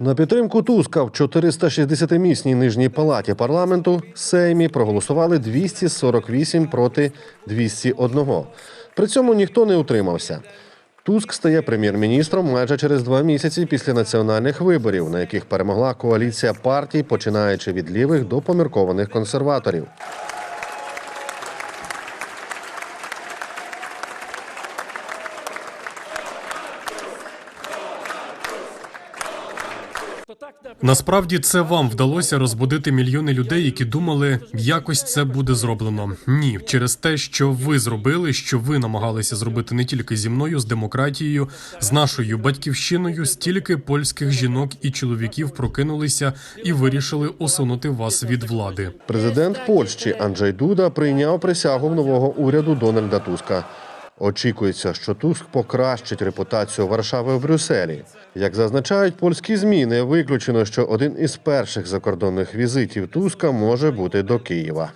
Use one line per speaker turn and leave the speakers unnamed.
На підтримку Туска в 460-місній нижній палаті парламенту Сеймі проголосували 248 проти 201. При цьому ніхто не утримався. Туск стає прем'єр-міністром майже через два місяці після національних виборів, на яких перемогла коаліція партій, починаючи від лівих до поміркованих консерваторів.
Насправді це вам вдалося розбудити мільйони людей, які думали, якось це буде зроблено. Ні, через те, що ви зробили, що ви намагалися зробити не тільки зі мною, з демократією, з нашою батьківщиною, стільки польських жінок і чоловіків прокинулися і вирішили усунути вас від влади.
Президент Польщі Анджей Дуда прийняв присягу нового уряду Дональда Туска. Очікується, що Туск покращить репутацію Варшави в Брюсселі. Як зазначають польські змі, не виключено, що один із перших закордонних візитів Туска може бути до Києва.